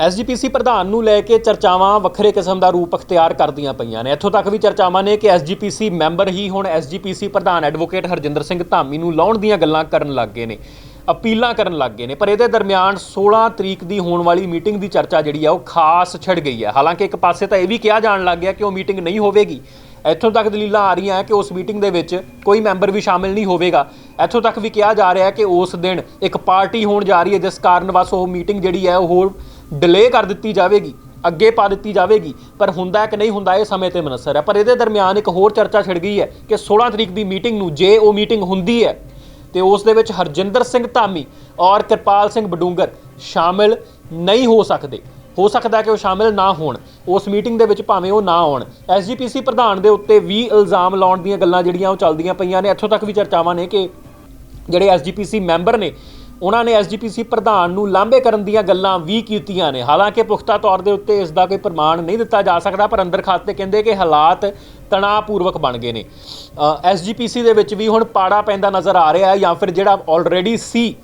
SGPC ਪ੍ਰਧਾਨ ਨੂੰ ਲੈ ਕੇ ਚਰਚਾਵਾਂ ਵੱਖਰੇ ਕਿਸਮ ਦਾ ਰੂਪ ਅਖਤਿਆਰ ਕਰਦੀਆਂ ਪਈਆਂ ਨੇ। ਇੱਥੋਂ ਤੱਕ ਵੀ ਚਰਚਾਵਾਂ ਨੇ ਕਿ ਐਸਜੀਪੀਸੀ ਮੈਂਬਰ ਹੀ ਹੁਣ ਐਸਜੀਪੀਸੀ ਪ੍ਰਧਾਨ ਐਡਵੋਕੇਟ ਹਰਜਿੰਦਰ ਸਿੰਘ ਧਾਮੀ ਨੂੰ ਲਾਉਣ ਦੀਆਂ ਗੱਲਾਂ ਕਰਨ ਲੱਗ ਗਏ ਨੇ, ਅਪੀਲਾਂ ਕਰਨ ਲੱਗ ਗਏ ਨੇ। ਪਰ ਇਹਦੇ ਦਰਮਿਆਨ 16 ਤਰੀਕ ਦੀ ਹੋਣ ਵਾਲੀ ਮੀਟਿੰਗ ਦੀ ਚਰਚਾ ਜਿਹੜੀ ਆ, ਉਹ ਖਾਸ ਛਿੜ ਗਈ ਹੈ ਹਾਲਾਂਕਿ ਇੱਕ ਪਾਸੇ ਤਾਂ ਇਹ ਵੀ ਕਿਹਾ ਜਾਣ ਲੱਗ ਗਿਆ ਕਿ ਉਹ ਮੀਟਿੰਗ ਨਹੀਂ ਹੋਵੇਗੀ। ਇੱਥੋਂ ਤੱਕ ਦਲੀਲਾਂ ਆ ਰਹੀਆਂ ਕਿ ਉਸ ਮੀਟਿੰਗ ਦੇ ਵਿੱਚ ਕੋਈ ਮੈਂਬਰ ਵੀ ਸ਼ਾਮਿਲ ਨਹੀਂ ਹੋਵੇਗਾ। ਇੱਥੋਂ ਤੱਕ ਵੀ ਕਿਹਾ ਜਾ ਰਿਹਾ ਹੈ ਕਿ ਉਸ ਦਿਨ ਇੱਕ ਪਾਰਟੀ ਹੋਣ ਜਾ ਰਹੀ ਹੈ, ਜਿਸ ਕਾਰਨ ਬਸ ਉਹ ਮੀਟਿੰਗ ਜਿਹੜੀ ਹੈ, ਉਹ ਡਿਲੇ ਕਰ ਦਿੱਤੀ ਜਾਵੇਗੀ, ਅੱਗੇ ਪਾ ਦਿੱਤੀ ਜਾਵੇਗੀ, ਪਰ ਹੁੰਦਾ ਕਿ ਨਹੀਂ ਹੁੰਦਾ, ਇਹ ਸਮੇਂ ਤੇ ਮਨਸਰ ਹੈ। ਪਰ ਇਹਦੇ ਦਰਮਿਆਨ ਇੱਕ ਹੋਰ ਚਰਚਾ ਛਿੜ ਗਈ ਹੈ ਕਿ 16 ਤਰੀਕ ਦੀ ਮੀਟਿੰਗ ਨੂੰ ਜੇ ਉਹ ਮੀਟਿੰਗ ਹੁੰਦੀ ਹੈ, ਤੇ ਉਸ ਦੇ ਵਿੱਚ ਹਰਜਿੰਦਰ ਸਿੰਘ ਧਾਮੀ ਔਰ ਕਿਰਪਾਲ ਸਿੰਘ ਬਡੂੰਗਰ ਸ਼ਾਮਿਲ ਨਹੀਂ ਹੋ ਸਕਦੇ। ਹੋ ਸਕਦਾ ਕਿ ਉਹ ਸ਼ਾਮਿਲ ਨਾ ਹੋਣ। ਉਸ ਮੀਟਿੰਗ ਦੇ ਵਿੱਚ ਭਾਵੇਂ ਉਹ ਨਾ ਆਉਣ। ਐਸਜੀਪੀਸੀ ਪ੍ਰਧਾਨ ਦੇ ਉੱਤੇ ਵੀ ਇਲਜ਼ਾਮ ਲਾਉਣ ਦੀਆਂ ਗੱਲਾਂ ਜਿਹੜੀਆਂ ਉਹ ਚੱਲਦੀਆਂ ਪਈਆਂ ਨੇ। ਇੱਥੋਂ ਤੱਕ ਵੀ ਚਰਚਾਵਾਂ ਨੇ ਕਿ ਜਿਹੜੇ ਐਸਜੀਪੀਸੀ ਮੈਂਬਰ ਨੇ ਉਹਨਾਂ ਨੇ ਐਸਜੀਪੀਸੀ ਪ੍ਰਧਾਨ ਨੂੰ ਲਾਂਭੇ ਕਰਨ ਦੀਆਂ ਗੱਲਾਂ ਵੀ ਕੀਤੀਆਂ ਨੇ। ਹਾਲਾਂਕਿ ਪੁਖਤਾ ਤੌਰ ਦੇ ਉੱਤੇ ਇਸ ਦਾ ਕੋਈ ਪ੍ਰਮਾਣ ਨਹੀਂ ਦਿੱਤਾ ਜਾ ਸਕਦਾ, ਪਰ ਅੰਦਰ ਖਾਤੇ ਕਹਿੰਦੇ ਕਿ ਹਾਲਾਤ ਤਣਾਅਪੂਰਵਕ ਬਣ ਗਏ ਨੇ। ਐਸਜੀਪੀਸੀ ਦੇ ਵਿੱਚ ਵੀ ਹੁਣ ਪਾੜਾ ਪੈਂਦਾ ਨਜ਼ਰ ਆ ਰਿਹਾ ਹੈ ਜਾਂ ਫਿਰ ਜਿਹੜਾ ਆਲਰੇਡੀ ਸੀ,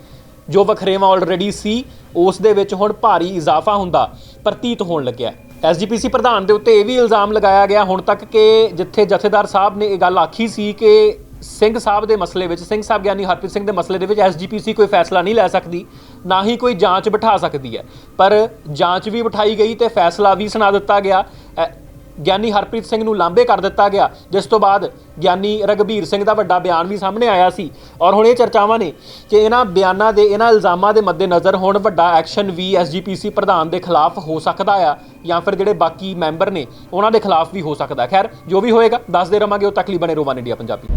ਜੋ ਵਖਰੇਵਾ ਆਲਰੇਡੀ ਸੀ, ਉਸ ਦੇ ਵਿੱਚ ਹੁਣ ਭਾਰੀ ਇਜ਼ਾਫਾ ਹੁੰਦਾ ਪ੍ਰਤੀਤ ਹੋਣ ਲੱਗਿਆ ਐਸਜੀਪੀਸੀ ਪ੍ਰਧਾਨ ਦੇ ਉੱਤੇ ਇਹ ਵੀ ਇਲਜ਼ਾਮ ਲਗਾਇਆ ਗਿਆ ਹੁਣ ਤੱਕ ਕਿ ਜਿੱਥੇ ਜਥੇਦਾਰ ਸਾਹਿਬ ਨੇ ਇਹ ਗੱਲ ਆਖੀ ਸੀ ਕਿ ਸਿੰਘ ਸਾਹਿਬ ਦੇ ਮਸਲੇ ਵਿੱਚ, ਸਿੰਘ ਸਾਹਿਬ ਗਿਆਨੀ ਹਰਪ੍ਰੀਤ ਸਿੰਘ ਦੇ ਮਸਲੇ ਦੇ ਵਿੱਚ ਐਸਜੀਪੀਸੀ ਕੋਈ ਫੈਸਲਾ ਨਹੀਂ ਲੈ ਸਕਦੀ, ਨਾ ਹੀ ਕੋਈ ਜਾਂਚ ਬਿਠਾ ਸਕਦੀ ਹੈ। ਪਰ ਜਾਂਚ ਵੀ ਬਿਠਾਈ ਗਈ ਤੇ ਫੈਸਲਾ ਵੀ ਸੁਣਾ ਦਿੱਤਾ ਗਿਆ। ਐ- ਗਿਆਨੀ ਹਰਪ੍ਰੀਤ ਸਿੰਘ ਨੂੰ ਲਾਂਬੇ ਕਰ ਦਿੱਤਾ ਗਿਆ, ਜਿਸ ਤੋਂ ਬਾਅਦ ਗਿਆਨੀ ਰਗਵੀਰ ਸਿੰਘ ਦਾ ਵੱਡਾ ਬਿਆਨ ਵੀ ਸਾਹਮਣੇ ਆਇਆ ਸੀ। ਔਰ ਹੁਣ ਇਹ ਚਰਚਾਵਾਂ ਨੇ ਕਿ ਇਹਨਾਂ ਬਿਆਨਾਂ ਦੇ, ਇਹਨਾਂ ਇਲਜ਼ਾਮਾਂ ਦੇ ਮੱਦੇਨਜ਼ਰ ਹੁਣ ਵੱਡਾ ਐਕਸ਼ਨ ਵੀ ਐਸਜੀਪੀਸੀ ਪ੍ਰਧਾਨ ਦੇ ਖਿਲਾਫ ਹੋ ਸਕਦਾ ਆ, ਜਾਂ ਫਿਰ ਜਿਹੜੇ ਬਾਕੀ ਮੈਂਬਰ ਨੇ, ਉਹਨਾਂ ਦੇ ਖਿਲਾਫ ਵੀ ਹੋ ਸਕਦਾ। ਖੈਰ, ਜੋ ਵੀ ਹੋਏਗਾ, ਦੱਸਦੇ ਰਵਾਂਗੇ, ਉਹ ਤੱਕ ਲਈ ਬਣੇ ਰੋਵਾਨ ਇੰਡੀਆ ਪੰਜਾਬੀ।